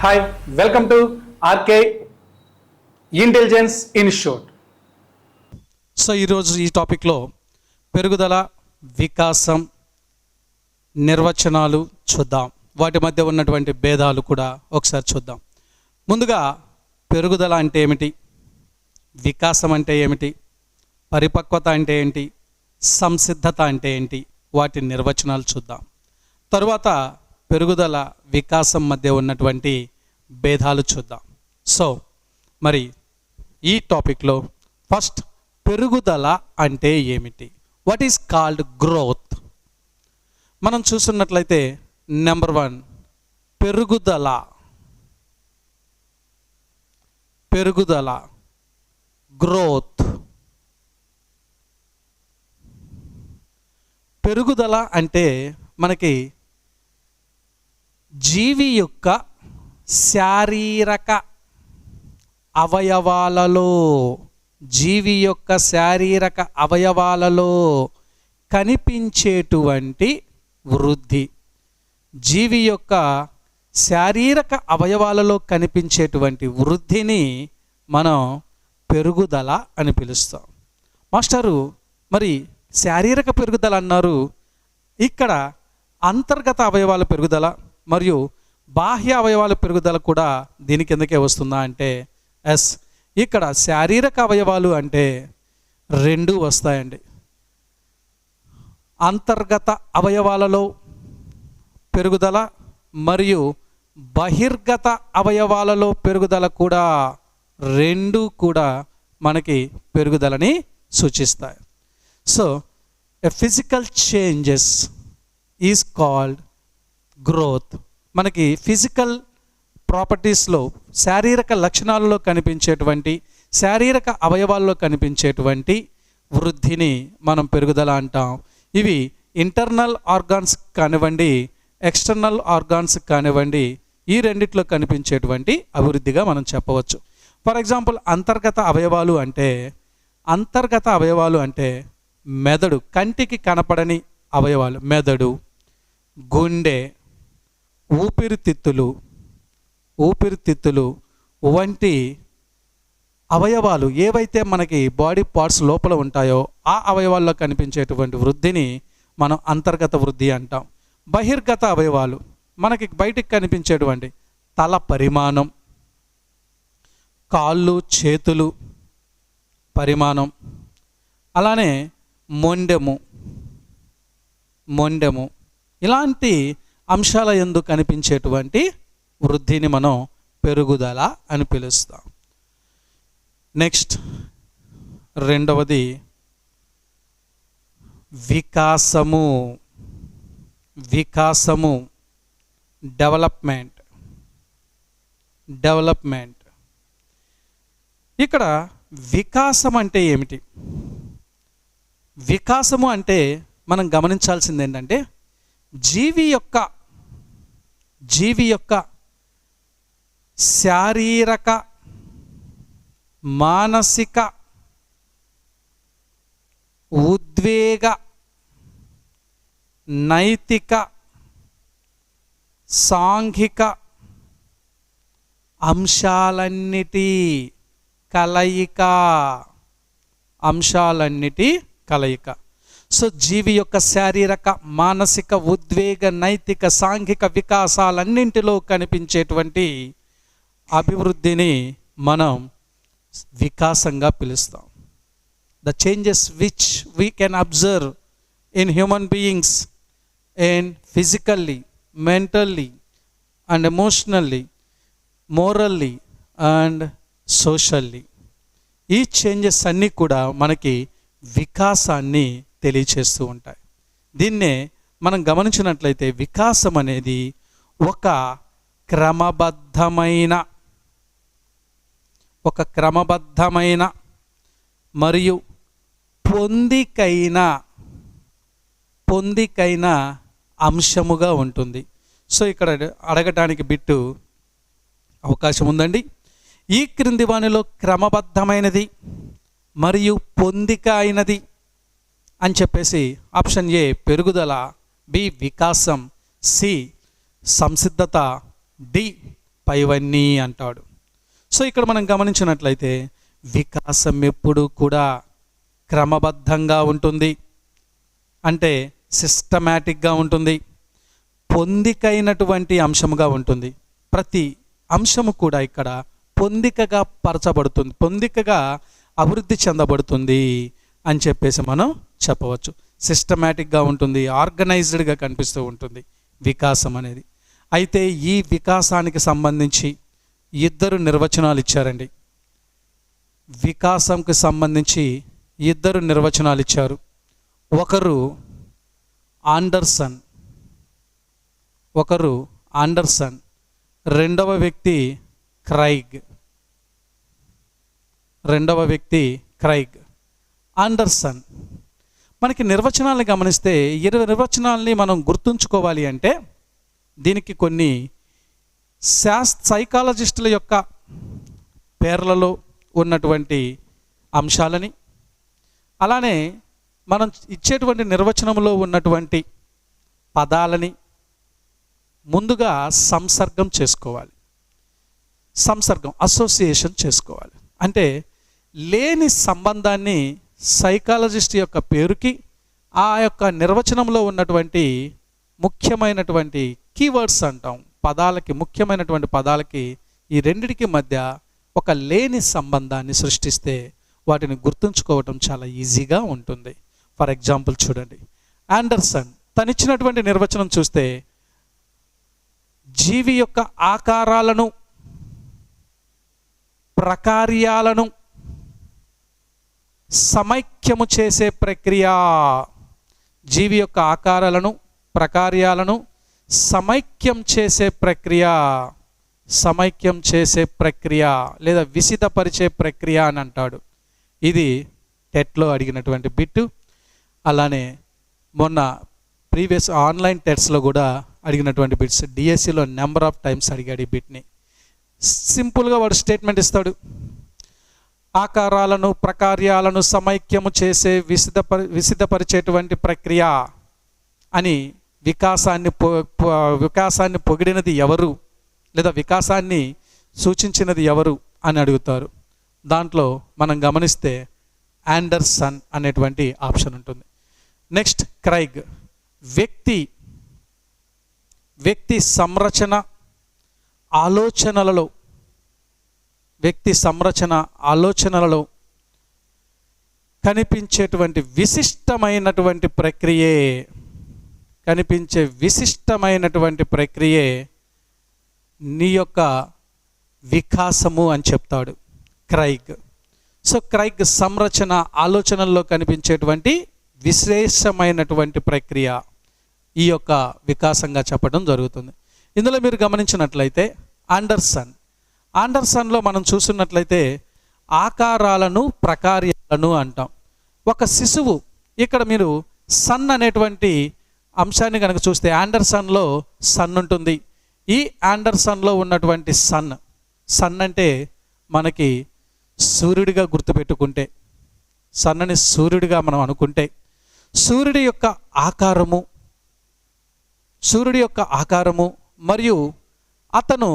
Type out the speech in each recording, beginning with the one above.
Hi welcome to RK intelligence institute so ఈరోజు ఈ టాపిక్లో పెరుగుదల వికాసం నిర్వచనాలు చూద్దాం. వాటి మధ్య ఉన్నటువంటి భేదాలు కూడా ఒకసారి చూద్దాం. ముందుగా పెరుగుదల అంటే ఏమిటి? వికాసం అంటే ఏమిటి? పరిపక్వత అంటే ఏంటి? సంసిద్ధత అంటే ఏంటి? వాటి నిర్వచనాలు చూద్దాం. తరువాత పెరుగుదల వికాసం మధ్య ఉన్నటువంటి భేదాలు చూద్దాం. సో మరి ఈ టాపిక్లో ఫస్ట్ పెరుగుదల అంటే ఏమిటి? వాట్ ఈస్ కాల్డ్ గ్రోత్ మనం చూస్తున్నట్లయితే నెంబర్ వన్ పెరుగుదల. పెరుగుదల గ్రోత్ పెరుగుదల అంటే మనకి జీవి యొక్క శారీరక అవయవాలలో జీవి యొక్క శారీరక అవయవాలలో కనిపించేటువంటి వృద్ధి జీవి యొక్క శారీరక అవయవాలలో కనిపించేటువంటి వృద్ధిని మనం పెరుగుదల అని పిలుస్తాం. మాస్టరు మరి శారీరక పెరుగుదల అన్నారు. ఇక్కడ అంతర్గత అవయవాల పెరుగుదల మరియు బాహ్య అవయవాల పెరుగుదల కూడా దీని కిందకే వస్తుందా అంటే ఎస్. ఇక్కడ శారీరక అవయవాలు అంటే రెండు వస్తాయండి. అంతర్గత అవయవాలలో పెరుగుదల మరియు బహిర్గత అవయవాలలో పెరుగుదల కూడా రెండు కూడా మనకి పెరుగుదలని సూచిస్తాయి. So a physical changes is called growth మనకి ఫిజికల్ ప్రాపర్టీస్లో శారీరక లక్షణాలలో కనిపించేటువంటి శారీరక అవయవాల్లో కనిపించేటువంటి వృద్ధిని మనం పెరుగుదల అంటాం. ఇవి ఇంటర్నల్ ఆర్గాన్స్ కానివ్వండి ఎక్స్టర్నల్ ఆర్గాన్స్ కానివ్వండి ఈ రెండిట్లో కనిపించేటువంటి అభివృద్ధిగా మనం చెప్పవచ్చు. ఫర్ ఎగ్జాంపుల్ అంతర్గత అవయవాలు అంటే అంతర్గత అవయవాలు అంటే మెదడు కంటికి కనపడని అవయవాలు మెదడు గుండె ఊపిరితిత్తులు ఊపిరితిత్తులు వంటి అవయవాలు ఏవైతే మనకి బాడీ పార్ట్స్ లోపల ఉంటాయో ఆ అవయవాల్లో కనిపించేటువంటి వృద్ధిని మనం అంతర్గత వృద్ధి అంటాం. బహిర్గత అవయవాలు మనకి బయటికి కనిపించేటువంటి తల పరిమాణం కాళ్ళు చేతులు పరిమాణం అలానే మొండెము మొండెము. ఇలాంటి అంశాల ఎందు కనిపించేటువంటి వృద్ధిని మనం పెరుగుదల అని పిలుస్తాం. నెక్స్ట్ రెండవది వికాసము. వికాసము. డెవలప్మెంట్. డెవలప్మెంట్. ఇక్కడ వికాసం అంటే ఏమిటి? వికాసము అంటే మనం గమనించాల్సింది ఏంటంటే జీవి యొక్క జీవి యొక్క శారీరక మానసిక ఉద్వేగ నైతిక సాంఘిక అంశాలన్నిటి కలయిక అంశాలన్నిటి కలయిక. సో జీవి యొక్క శారీరక మానసిక ఉద్వేగ నైతిక సాంఘిక వికాసాలన్నింటిలో కనిపించేటువంటి అభివృద్ధిని మనం వికాసంగా పిలుస్తాం. The changes which we can observe in human beings and physically mentally and emotionally morally and socially ఈ చేంజెస్ అన్నీ కూడా మనకి వికాసాన్ని తెలియచేస్తూ ఉంటాయి. దీన్నే మనం గమనించినట్లయితే వికాసం అనేది ఒక క్రమబద్ధమైన ఒక క్రమబద్ధమైన మరియు పొందికైన పొందికైన అంశముగా ఉంటుంది. సో ఇక్కడ అడగటానికి బిట్టు అవకాశం ఉందండి. ఈ క్రింది వానిలో క్రమబద్ధమైనది మరియు పొందిక అయినది అని చెప్పేసి ఆప్షన్ ఏ పెరుగుదల బి వికాసం సి సంసిద్ధత డి పైవన్నీ అంటాడు. సో ఇక్కడ మనం గమనించినట్లయితే వికాసం ఎప్పుడు కూడా క్రమబద్ధంగా ఉంటుంది. అంటే సిస్టమేటిక్గా ఉంటుంది. పొందికైనటువంటి అంశముగా ఉంటుంది. ప్రతి అంశము కూడా ఇక్కడ పొందికగా పరచబడుతుంది. పొందికగా అభివృద్ధి చెందబడుతుంది అని చెప్పేసి మనం చెప్పవచ్చు. సిస్టమేటిక్గా ఉంటుంది ఆర్గనైజ్డ్గా కనిపిస్తూ ఉంటుంది వికాసం అనేది. అయితే ఈ వికాసానికి సంబంధించి ఇద్దరు నిర్వచనాలు ఇచ్చారండి. వికాసంకి సంబంధించి ఇద్దరు నిర్వచనాలు ఇచ్చారు. ఒకరు ఆండర్సన్ ఒకరు ఆండర్సన్ రెండవ వ్యక్తి క్రైగ్ రెండవ వ్యక్తి క్రైగ్ ఆండర్సన్. మనకి నిర్వచనాలను గమనిస్తే ఇరవై నిర్వచనాలని మనం గుర్తుంచుకోవాలి అంటే దీనికి కొన్ని శాస్ సైకాలజిస్టుల యొక్క పేర్లలో ఉన్నటువంటి అంశాలని అలానే మనం ఇచ్చేటువంటి నిర్వచనంలో ఉన్నటువంటి పదాలని ముందుగా సంసర్గం చేసుకోవాలి. సంసర్గం అసోసియేషన్ చేసుకోవాలి. అంటే లేని సంబంధాన్ని సైకాలజిస్ట్ యొక్క పేరుకి ఆ యొక్క నిర్వచనంలో ఉన్నటువంటి ముఖ్యమైనటువంటి కీవర్డ్స్ అంటాం. పదాలకి ముఖ్యమైనటువంటి పదాలకి ఈ రెండిటికి మధ్య ఒక లేని సంబంధాన్ని సృష్టిస్తే వాటిని గుర్తుంచుకోవటం చాలా ఈజీగా ఉంటుంది. ఫర్ ఎగ్జాంపుల్ చూడండి. ఆండర్సన్ తనిచ్చినటువంటి నిర్వచనం చూస్తే జీవి యొక్క ఆకారాలను ప్రకార్యాలను సమైక్యము చేసే ప్రక్రియ. జీవి యొక్క ఆకారాలను ప్రకార్యాలను సమైక్యం చేసే ప్రక్రియ. సమైక్యం చేసే ప్రక్రియ లేదా విసితపరిచే ప్రక్రియ అని అంటాడు. ఇది టెట్లో అడిగినటువంటి బిట్టు. అలానే మొన్న ప్రీవియస్ ఆన్లైన్ టెట్స్లో కూడా అడిగినటువంటి బిట్స్. డిఎస్సిలో నెంబర్ ఆఫ్ టైమ్స్ అడిగాడు ఈ బిట్ని. సింపుల్గా వాడు స్టేట్మెంట్ ఇస్తాడు. ఆకారాలను ప్రకార్యాలను సమైక్యము చేసే విసిదపరి విసిదపరిచేటువంటి ప్రక్రియ అని వికాసాన్ని పొ వికాసాన్ని పొగిడినది ఎవరు లేదా వికాసాన్ని సూచించినది ఎవరు అని అడుగుతారు. దాంట్లో మనం గమనిస్తే యాండర్సన్ అనేటువంటి ఆప్షన్ ఉంటుంది. Next Craig. వ్యక్తి వ్యక్తి సంరచన ఆలోచనలలో వ్యక్తి సంరచన ఆలోచనలలో కనిపించేటువంటి విశిష్టమైనటువంటి ప్రక్రియే కనిపించే విశిష్టమైనటువంటి ప్రక్రియే నీ యొక్క వికాసము అని చెప్తాడు క్రైగ్. సో క్రైగ్ సంరచన ఆలోచనల్లో కనిపించేటువంటి విశేషమైనటువంటి ప్రక్రియ ఈ యొక్క వికాసంగా చెప్పడం జరుగుతుంది. ఇందులో మీరు గమనించినట్లయితే ఆండర్సన్ ఆండర్సన్లో మనం చూస్తున్నట్లయితే ఆకారాలను ప్రకార్యాలను అంటాం. ఒక శిశువు ఇక్కడ మీరు సన్ అనేటువంటి అంశాన్ని కనుక చూస్తే ఆండర్సన్లో సన్ ఉంటుంది. ఈ ఆండర్సన్లో ఉన్నటువంటి సన్ సన్ అంటే మనకి సూర్యుడిగా గుర్తుపెట్టుకుంటే సన్నని సూర్యుడిగా మనం అనుకుంటే సూర్యుడి యొక్క ఆకారము సూర్యుడి యొక్క ఆకారము మరియు అతను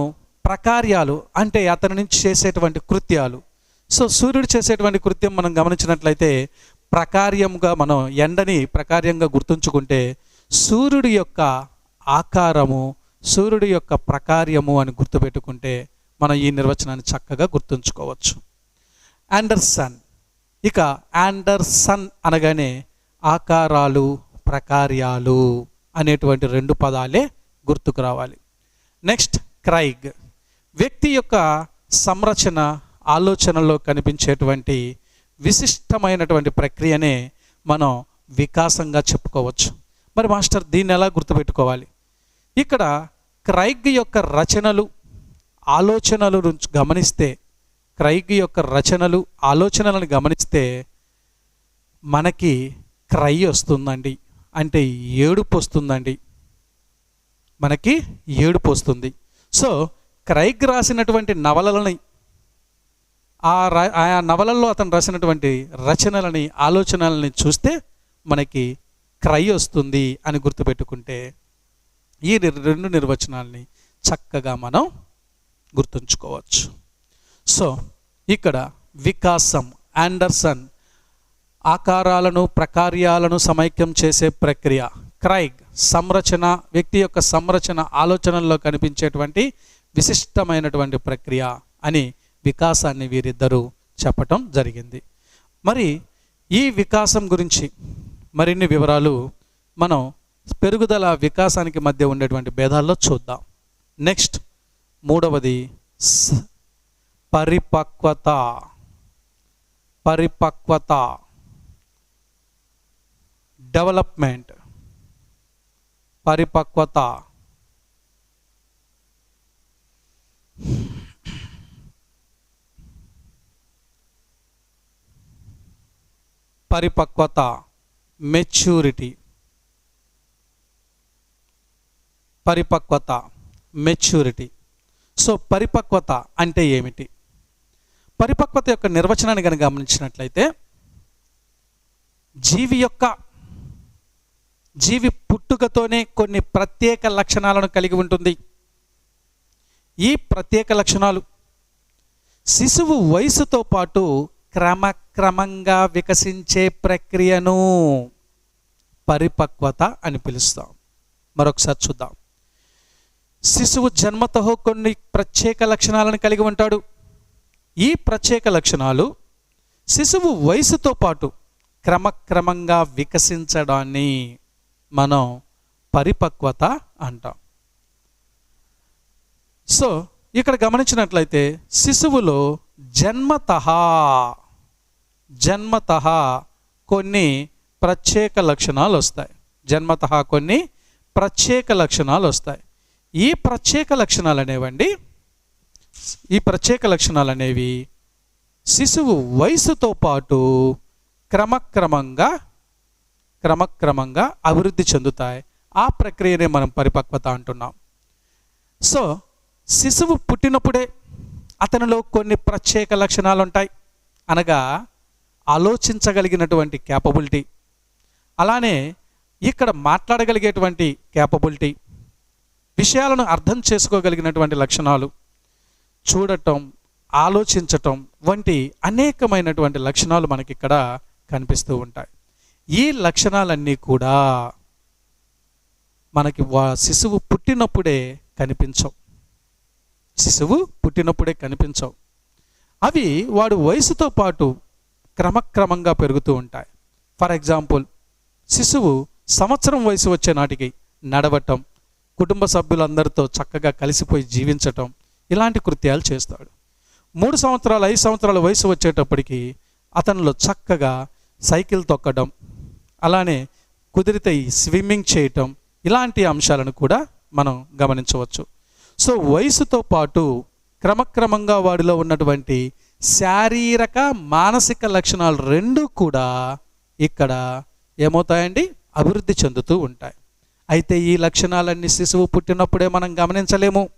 ప్రకార్యాలు అంటే అతని నుంచి చేసేటువంటి కృత్యాలు. సో సూర్యుడు చేసేటువంటి కృత్యం మనం గమనించినట్లయితే ప్రకార్యంగా మనం ఎండని ప్రకార్యంగా గుర్తుంచుకుంటే సూర్యుడి యొక్క ఆకారము సూర్యుడి యొక్క ప్రకార్యము అని గుర్తుపెట్టుకుంటే మనం ఈ నిర్వచనాన్ని చక్కగా గుర్తుంచుకోవచ్చు. ఆండర్సన్. ఇక ఆండర్సన్ అనగానే ఆకారాలు ప్రకార్యాలు అనేటువంటి రెండు పదాలే గుర్తుకు రావాలి. Next Craig. వ్యక్తి యొక్క సంరచన ఆలోచనలో కనిపించేటువంటి విశిష్టమైనటువంటి ప్రక్రియనే మనం వికాసంగా చెప్పుకోవచ్చు. మరి మాస్టర్ దీన్ని ఎలా గుర్తుపెట్టుకోవాలి? ఇక్కడ క్రైగ్ యొక్క రచనలు ఆలోచనలు గమనిస్తే క్రైగ్ యొక్క రచనలు ఆలోచనలను గమనిస్తే మనకి క్రై వస్తుందండి. అంటే ఏడుపు వస్తుందండి. మనకి ఏడుపు వస్తుంది. సో క్రైగ్ రాసినటువంటి నవలలని ఆ ర ఆ నవలల్లో అతను రాసినటువంటి రచనలని ఆలోచనలని చూస్తే మనకి క్రై వస్తుంది అని గుర్తుపెట్టుకుంటే ఈ రెండు నిర్వచనాల్ని చక్కగా మనం గుర్తుంచుకోవచ్చు. సో ఇక్కడ వికాసం ఆండర్సన్ ఆకారాలను ప్రకార్యాలను సమైక్యం చేసే ప్రక్రియ. క్రైగ్ సంరచన వ్యక్తి యొక్క సంరచన ఆలోచనల్లో కనిపించేటువంటి విశిష్టమైనటువంటి ప్రక్రియ అని వికాసాన్ని వీరిద్దరూ చెప్పటం జరిగింది. మరి ఈ వికాసం గురించి మరిన్ని వివరాలు మనం పెరుగుదల వికాసానికి మధ్య ఉండేటువంటి భేదాల్లో చూద్దాం. నెక్స్ట్ మూడవది పరిపక్వత. పరిపక్వత. డెవలప్మెంట్. పరిపక్వత. పరిపక్వత మెచ్యూరిటీ. పరిపక్వత మెచ్యూరిటీ. సో పరిపక్వత అంటే ఏమిటి? పరిపక్వత యొక్క నిర్వచనాన్ని కనుక గమనించినట్లయితే జీవి యొక్క జీవి పుట్టుకతోనే కొన్ని ప్రత్యేక లక్షణాలను కలిగి ఉంటుంది. ఈ ప్రత్యేక లక్షణాలు. శిశువు వయసుతో పాటు క్రమక్రమంగా వికసించే ప్రక్రియను పరిపక్వత అని పిలుస్తాం. మరొకసారి చూద్దాం. శిశువు జన్మతో కొన్ని ప్రత్యేక లక్షణాలను కలిగి ఉంటాడు. ఈ ప్రత్యేక లక్షణాలు శిశువు వయసుతో పాటు క్రమక్రమంగా వికసించడాన్ని మనం పరిపక్వత అంటాం. సో ఇక్కడ గమనించినట్లయితే శిశువులో జన్మత జన్మత కొన్ని ప్రత్యేక లక్షణాలు వస్తాయి. జన్మత కొన్ని ప్రత్యేక లక్షణాలు వస్తాయి. ఈ ప్రత్యేక లక్షణాలు అనేవండి ఈ ప్రత్యేక లక్షణాలు అనేవి శిశువు వయసుతో పాటు క్రమక్రమంగా క్రమక్రమంగా అభివృద్ధి చెందుతాయి. ఆ ప్రక్రియనే మనం పరిపక్వత అంటున్నాం. సో శిశువు పుట్టినప్పుడే అతనిలో కొన్ని ప్రత్యేక లక్షణాలు ఉంటాయి అనగా ఆలోచించగలిగినటువంటి క్యాపబిలిటీ అలానే ఇక్కడ మాట్లాడగలిగేటువంటి క్యాపబిలిటీ విషయాలను అర్థం చేసుకోగలిగినటువంటి లక్షణాలు. చూడటం ఆలోచించటం వంటి అనేకమైనటువంటి లక్షణాలు మనకి ఇక్కడ కనిపిస్తూ ఉంటాయి. ఈ లక్షణాలన్నీ కూడా మనకి వా శిశువు పుట్టినప్పుడే కనిపించవు. శిశువు పుట్టినప్పుడే కనిపించవు. అవి వాడు వయసుతో పాటు క్రమక్రమంగా పెరుగుతూ ఉంటాయి. ఫర్ ఎగ్జాంపుల్ శిశువు సంవత్సరం వయసు వచ్చే నాటికి నడవటం కుటుంబ సభ్యులందరితో చక్కగా కలిసిపోయి జీవించటం ఇలాంటి కృత్యాలు చేస్తాడు. మూడు సంవత్సరాలు ఐదు సంవత్సరాల వయసు వచ్చేటప్పటికి అతనిలో చక్కగా సైకిల్ తొక్కడం అలానే కుదిరితే స్విమ్మింగ్ చేయటం ఇలాంటి అంశాలను కూడా మనం గమనించవచ్చు. సో వయసుతో పాటు క్రమక్రమంగా వాడిలో ఉన్నటువంటి శారీరక మానసిక లక్షణాలు రెండు కూడా ఇక్కడ ఏమవుతాయండి? అభివృద్ధి చెందుతూ ఉంటాయి. అయితే ఈ లక్షణాలన్నీ శిశువు పుట్టినప్పుడే మనం గమనించలేము.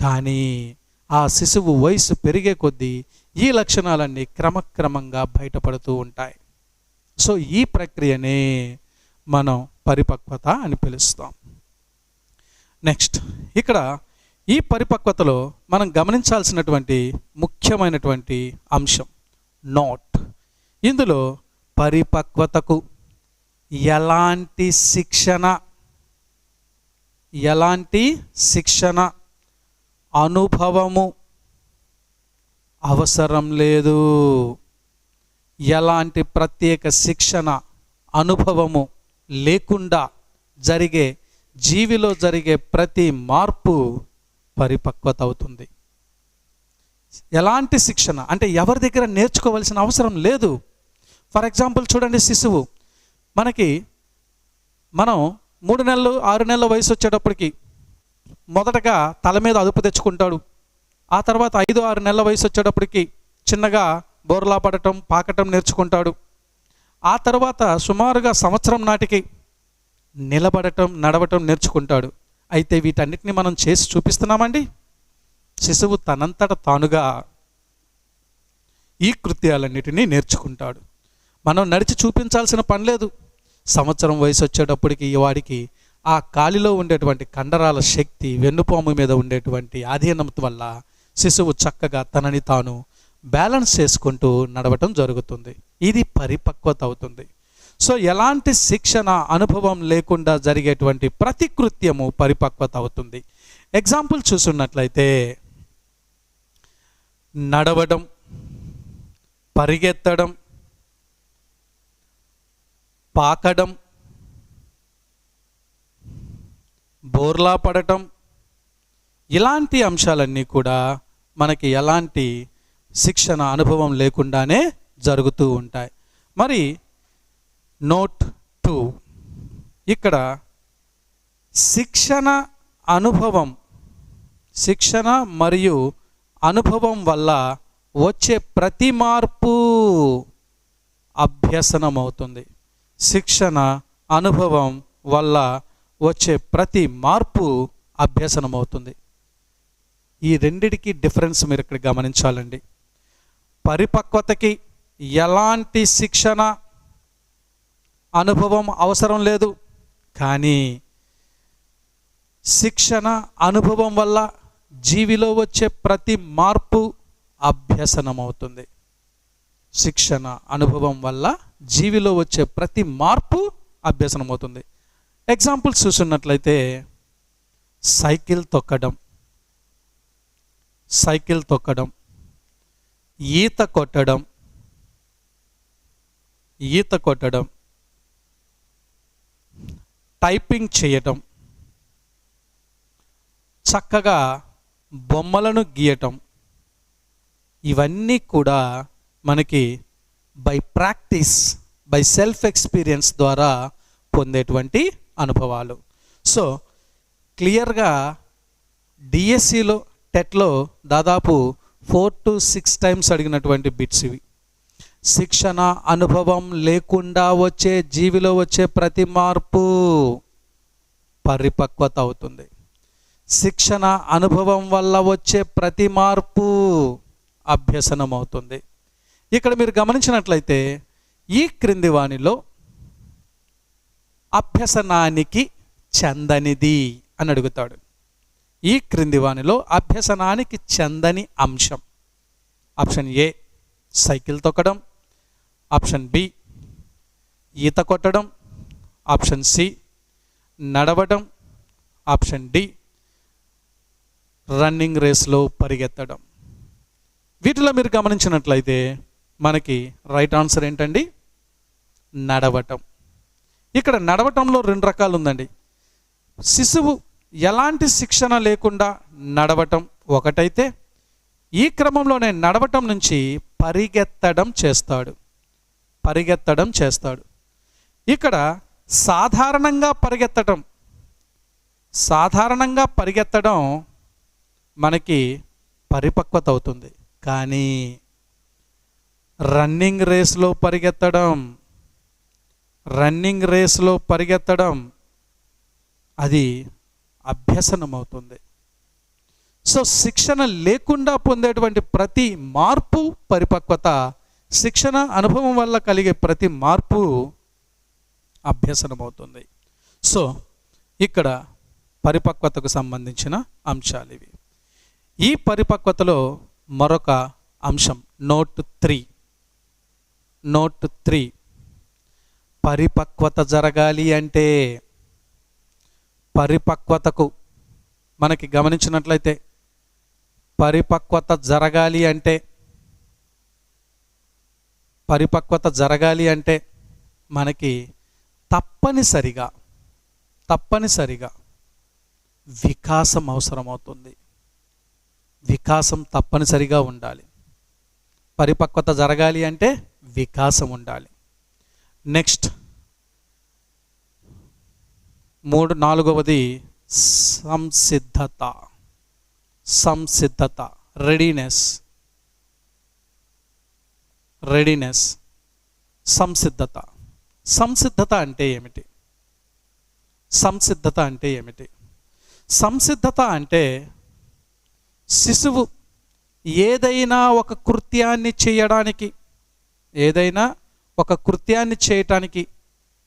కానీ ఆ శిశువు వయసు పెరిగే కొద్దీ ఈ లక్షణాలన్నీ క్రమక్రమంగా బయటపడుతూ ఉంటాయి. సో ఈ ప్రక్రియనే మనం పరిపక్వత అని పిలుస్తాం. నెక్స్ట్ ఇక్కడ ఈ పరిపక్వతలో మనం గమనించాల్సినటువంటి ముఖ్యమైనటువంటి అంశం. నోట్ ఇందులో పరిపక్వతకు ఎలాంటి శిక్షణ ఎలాంటి శిక్షణ అనుభవము అవసరం లేదు. ఎలాంటి ప్రత్యేక శిక్షణ అనుభవము లేకుండా జరిగే జీవిలో జరిగే ప్రతి మార్పు పరిపక్వత అవుతుంది ఎలాంటి శిక్షణ? అంటే ఎవరి దగ్గర నేర్చుకోవాల్సిన అవసరం లేదు. ఫర్ ఎగ్జాంపుల్ చూడండి శిశువు. మనకి మనం మూడు నెలలు ఆరు నెలల వయసు వచ్చేటప్పటికి మొదటగా తల మీద అదుపు తెచ్చుకుంటాడు. ఆ తర్వాత ఐదు ఆరు నెలల వయసు వచ్చేటప్పటికి చిన్నగా బోర్లా పడటం పాకటం నేర్చుకుంటాడు. ఆ తర్వాత సుమారుగా సంవత్సరం నాటికి నిలబడటం నడవటం నేర్చుకుంటాడు. అయితే వీటన్నిటిని మనం చేసి చూపిస్తున్నామండి? శిశువు తనంతట తానుగా ఈ కృత్యాలన్నిటినీ నేర్చుకుంటాడు. మనం నడిచి చూపించాల్సిన పని లేదు. సంవత్సరం వయసు వచ్చేటప్పటికి ఈ వాడికి ఆ కాలిలో ఉండేటువంటి కండరాల శక్తి వెన్నుపాము మీద ఉండేటువంటి ఆధీనం వల్ల శిశువు చక్కగా తనని తాను బ్యాలెన్స్ చేసుకుంటూ నడవటం జరుగుతుంది. ఇది పరిపక్వత అవుతుంది. సో ఎలాంటి శిక్షణ అనుభవం లేకుండా జరిగేటువంటి ప్రతి కృత్యము పరిపక్వత అవుతుంది. ఎగ్జాంపుల్ చూసున్నట్లయితే నడవడం పరిగెత్తడం పాకడం బోర్లా పడటం ఇలాంటి అంశాలన్నీ కూడా మనకి ఎలాంటి శిక్షణ అనుభవం లేకుండానే జరుగుతూ ఉంటాయి. మరి నోట్ టూ. ఇక్కడ శిక్షణ అనుభవం శిక్షణ మరియు అనుభవం వల్ల వచ్చే ప్రతి మార్పు అభ్యసనం అవుతుంది శిక్షణ అనుభవం వల్ల వచ్చే ప్రతి మార్పు అభ్యసనం అవుతుంది ఈ రెండిటికి డిఫరెన్స్ మీరు ఇక్కడ గమనించాలండి. పరిపక్వతకి ఎలాంటి శిక్షణ అనుభవం అవసరం లేదు. కానీ శిక్షణ అనుభవం వల్ల జీవిలో వచ్చే ప్రతి మార్పు అభ్యసనం అవుతుంది శిక్షణ అనుభవం వల్ల జీవిలో వచ్చే ప్రతి మార్పు అభ్యసనమవుతుంది. ఎగ్జాంపుల్ ఎగ్జాంపుల్స్ చూసున్నట్లయితే సైకిల్ తొక్కడం. సైకిల్ తొక్కడం. ఈత కొట్టడం. ఈత కొట్టడం. టైపింగ్ చేయటం చక్కగా బొమ్మలను గీయటం ఇవన్నీ కూడా మనకి by practice by self experience ద్వారా పొందేటువంటి అనుభవాలు. సో క్లియర్గా డిఎస్సిలో టెట్లో దాదాపు ఫోర్ టు సిక్స్ టైమ్స్ అడిగినటువంటి బిట్స్ ఇవి. శిక్షణ అనుభవం లేకుండా వచ్చే జీవిలో వచ్చే ప్రతి మార్పు పరిపక్వత అవుతుంది శిక్షణ అనుభవం వల్ల వచ్చే ప్రతి మార్పు అభ్యసనం అవుతుంది ఇక్కడ మీరు గమనించినట్లయితే ఈ క్రింది వాణిలో అభ్యసనానికి చెందనిది అని అడుగుతాడు. ఈ క్రింది వాణిలో అభ్యసనానికి చెందని అంశం. ఆప్షన్ ఏ సైకిల్ తొక్కడం. ఆప్షన్ బి ఈత కొట్టడం. ఆప్షన్ సి నడవడం. ఆప్షన్ డి రన్నింగ్ రేస్లో పరిగెత్తడం. వీటిలో మీరు గమనించినట్లయితే మనకి రైట్ ఆన్సర్ ఏంటండి? నడవటం. ఇక్కడ నడవటంలో రెండు రకాలు ఉందండి. శిశువు ఎలాంటి శిక్షణ లేకుండా నడవటం ఒకటైతే ఈ క్రమంలోనే నడవటం నుంచి పరిగెత్తడం చేస్తాడు. పరిగెత్తడం చేస్తాడు. ఇక్కడ సాధారణంగా పరిగెత్తడం సాధారణంగా పరిగెత్తడం మనకి పరిపక్వత అవుతుంది. కానీ రన్నింగ్ రేస్లో పరిగెత్తడం రన్నింగ్ రేస్లో పరిగెత్తడం అది అభ్యసనం అవుతుంది సో శిక్షణ లేకుండా పొందేటువంటి ప్రతి మార్పు పరిపక్వత శిక్షణ అనుభవం వల్ల కలిగే ప్రతి మార్పు అభ్యసనమవుతుంది. సో ఇక్కడ పరిపక్వతకు సంబంధించిన అంశాలు ఇవి. ఈ పరిపక్వతలో మరొక అంశం నోట్ త్రీ. Note three. పరిపక్వత జరగాలి అంటే పరిపక్వతకు మనకి గమనించినట్లయితే పరిపక్వత జరగాలి అంటే పరిపక్వత జరగాలి అంటే మనకి తప్పనిసరిగా తప్పనిసరిగా వికాసం అవసరమవుతుంది. వికాసం తప్పనిసరిగా ఉండాలి. పరిపక్వత జరగాలి అంటే వికాసం ఉండాలి. నెక్స్ట్ మూడు నాలుగవది సంసిద్ధత. సంసిద్ధత రెడీనెస్ రెడీనెస్ సంసిద్ధత సంసిద్ధత అంటే ఏమిటి సంసిద్ధత అంటే ఏమిటి సంసిద్ధత అంటే శిశువు ఏదైనా ఒక కృత్యాన్ని చేయడానికి ఏదైనా ఒక కృత్యాన్ని చేయటానికి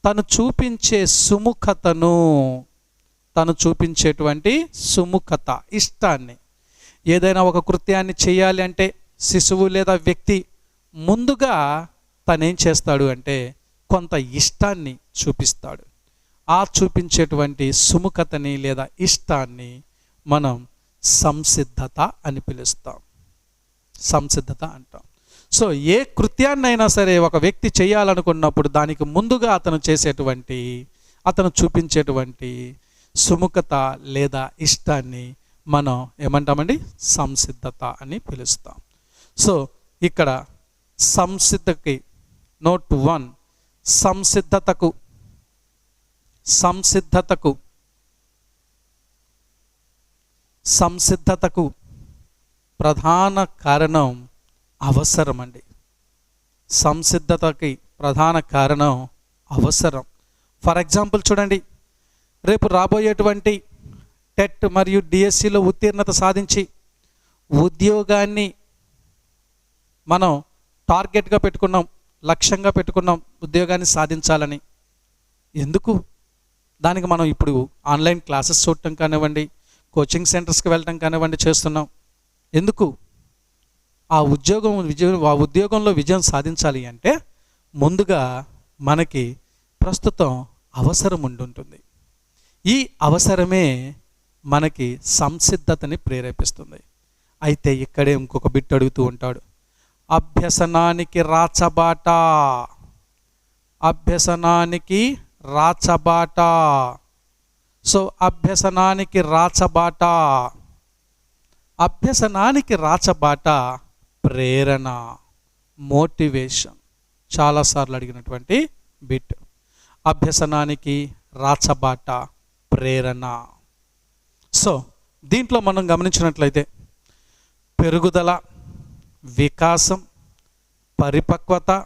తను చూపించే సుముఖతను తను చూపించేటువంటి సుముఖత ఇష్టాన్ని. ఏదైనా ఒక కృత్యాన్ని చేయాలి అంటే శిశువు లేదా వ్యక్తి ముందుగా తనేం చేస్తాడు అంటే కొంత ఇష్టాన్ని చూపిస్తాడు. ఆ చూపించేటువంటి సుముఖతని లేదా ఇష్టాన్ని మనం సంసిద్ధత అని పిలుస్తాం. సంసిద్ధత అంటాం. సో ఏ కృత్యాన్నైనా సరే ఒక వ్యక్తి చేయాలనుకున్నప్పుడు దానికి ముందుగా అతను చేసేటువంటి అతను చూపించేటువంటి సుముఖత లేదా ఇష్టాన్ని మనం ఏమంటామండి? సంసిద్ధత అని పిలుస్తాం. సో ఇక్కడ సంసిద్ధకి. Note one సంసిద్ధతకు. సంసిద్ధతకు. సంసిద్ధతకు. ప్రధాన కారణం అవసరం అండి సంసిద్ధతకి ప్రధాన కారణం అవసరం. ఫర్ ఎగ్జాంపుల్ చూడండి. రేపు రాబోయేటువంటి టెట్ మరియు డిఎస్సిలో ఉత్తీర్ణత సాధించి ఉద్యోగాన్ని మనం టార్గెట్గా పెట్టుకున్నాం లక్ష్యంగా పెట్టుకున్నాం ఉద్యోగాన్ని సాధించాలని. ఎందుకు? దానికి మనం ఇప్పుడు ఆన్లైన్ క్లాసెస్ చూడటం కానివ్వండి కోచింగ్ సెంటర్స్కి వెళ్ళటం కానివ్వండి చేస్తున్నాం. ఎందుకు? ఆ ఉద్యోగం విజయం ఆ ఉద్యోగంలో విజయం సాధించాలి అంటే ముందుగా మనకి ప్రస్తుతం అవసరం ఉండుంటుంది ఈ అవసరమే మనకి సంసిద్ధతని ప్రేరేపిస్తుంది. అయితే ఇక్కడే ఇంకొక బిట్ అడుగుతూ ఉంటాడు. అభ్యసనానికి రాచబాట. అభ్యసనానికి రాచబాట. సో అభ్యసనానికి రాచబాట. అభ్యసనానికి రాచబాట ప్రేరణ మోటివేషన్. చాలాసార్లు అడిగినటువంటి బిట్. అభ్యసనానికి రాచబాట ప్రేరణ. సో దీంట్లో మనం గమనించినట్లయితే పెరుగుదల వికాసం పరిపక్వత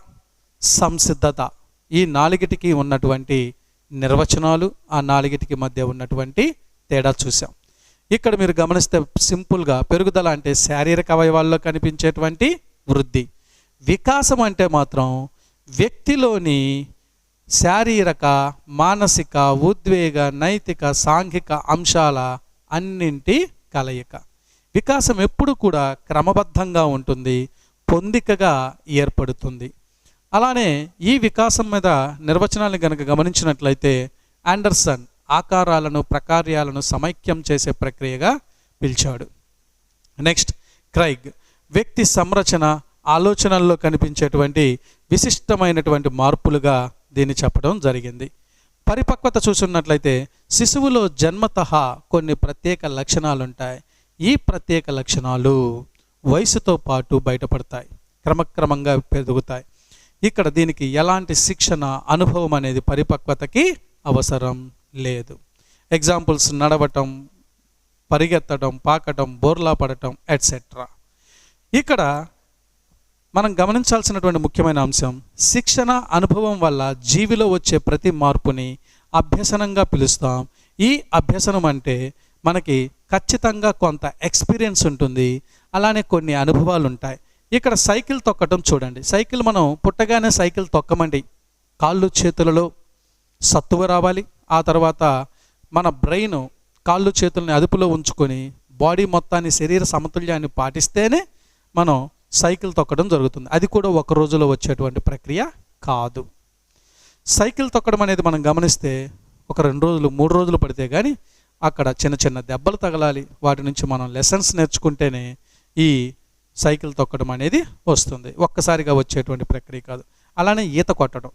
సంసిద్ధత ఈ నాలుగిటికి ఉన్నటువంటి నిర్వచనాలు ఆ నాలుగిటికి మధ్య ఉన్నటువంటి తేడా చూసాం ఇక్కడ మీరు గమనిస్తే సింపుల్గా పెరుగుదల అంటే శారీరక అవయవాల్లో కనిపించేటువంటి వృద్ధి. వికాసం అంటే మాత్రం వ్యక్తిలోని శారీరక మానసిక ఉద్వేగ నైతిక సాంఘిక అంశాల అన్నింటి కలయిక. వికాసం ఎప్పుడు కూడా క్రమబద్ధంగా ఉంటుంది పొందికగా ఏర్పడుతుంది. అలానే ఈ వికాసం మీద నిర్వచనాన్ని గనక గమనించినట్లయితే ఆండర్సన్ ఆకారాలను ప్రకార్యాలను సమైక్యం చేసే ప్రక్రియగా పిలిచాడు. నెక్స్ట్ క్రైగ్ వ్యక్తి సంరచన ఆలోచనల్లో కనిపించేటువంటి విశిష్టమైనటువంటి మార్పులుగా దీన్ని చెప్పడం జరిగింది. పరిపక్వత చూసున్నట్లయితే శిశువులో జన్మతః కొన్ని ప్రత్యేక లక్షణాలుంటాయి. ఈ ప్రత్యేక లక్షణాలు వయసుతో పాటు బయటపడతాయి క్రమక్రమంగా పెరుగుతాయి. ఇక్కడ దీనికి ఎలాంటి శిక్షణ అనుభవం అనేది పరిపక్వతకి అవసరం లేదు. ఎగ్జాంపుల్స్ నడవటం పరిగెత్తడం పాకటం బోర్లా పడటం ఎట్సెట్రా ఇక్కడ మనం గమనించాల్సినటువంటి ముఖ్యమైన అంశం శిక్షణ అనుభవం వల్ల జీవిలో వచ్చే ప్రతి మార్పుని అభ్యసనంగా పిలుస్తాం. ఈ అభ్యసనం అంటే మనకి ఖచ్చితంగా కొంత ఎక్స్పీరియన్స్ ఉంటుంది. అలానే కొన్ని అనుభవాలు ఉంటాయి ఇక్కడ సైకిల్ తొక్కటం చూడండి. సైకిల్ మనం పుట్టగానే సైకిల్ తొక్కమండి. కాళ్ళు చేతులలో సత్తువ రావాలి. ఆ తర్వాత మన బ్రెయిన్ కాళ్ళు చేతులని అదుపులో ఉంచుకొని బాడీ మొత్తాన్ని శరీర సమతుల్యాన్ని పాటిస్తేనే మనం సైకిల్ తొక్కడం జరుగుతుంది. అది కూడా ఒక రోజులో వచ్చేటువంటి ప్రక్రియ కాదు. సైకిల్ తొక్కడం అనేది మనం గమనిస్తే ఒక రెండు రోజులు మూడు రోజులు పడితే కానీ అక్కడ చిన్న చిన్న దెబ్బలు తగలాలి. వాటి నుంచి మనం లెసన్స్ నేర్చుకుంటేనే ఈ సైకిల్ తొక్కడం అనేది వస్తుంది. ఒక్కసారిగా వచ్చేటువంటి ప్రక్రియ కాదు. అలానే ఈత కొట్టడం.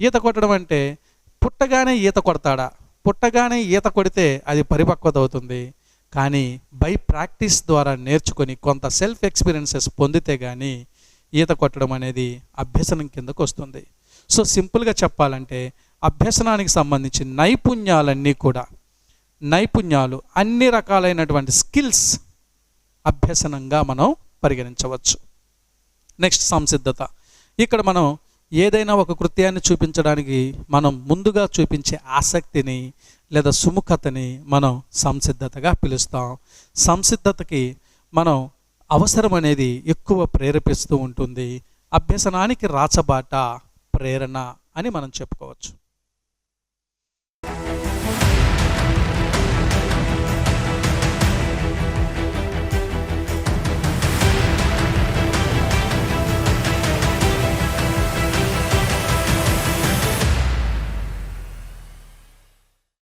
ఈత కొట్టడం అంటే పుట్టగానే ఈత కొడతాడా? పుట్టగానే ఈత కొడితే అది పరిపక్వత అవుతుంది. కానీ బై ప్రాక్టీస్ ద్వారా నేర్చుకొని కొంత సెల్ఫ్ ఎక్స్పీరియన్సెస్ పొందితే కానీ ఈత కొట్టడం అనేది అభ్యసనం కిందకు వస్తుంది. సో సింపుల్గా చెప్పాలంటే అభ్యసనానికి సంబంధించి నైపుణ్యాలన్నీ కూడా నైపుణ్యాలు అన్ని రకాలైనటువంటి స్కిల్స్ అభ్యసనంగా మనం పరిగణించవచ్చు. నెక్స్ట్ సంసిద్ధత. ఇక్కడ మనం ఏదైనా ఒక కృత్యాన్ని చూపించడానికి మనం ముందుగా చూపించే ఆసక్తిని లేదా సుముఖతని మనం సంసిద్ధతగా పిలుస్తాం. సంసిద్ధతకి మనం అవసరం అనేది ఎక్కువ ప్రేరేపిస్తూ ఉంటుంది. అభ్యసనానికి రాచబాట ప్రేరణ అని మనం చెప్పుకోవచ్చు.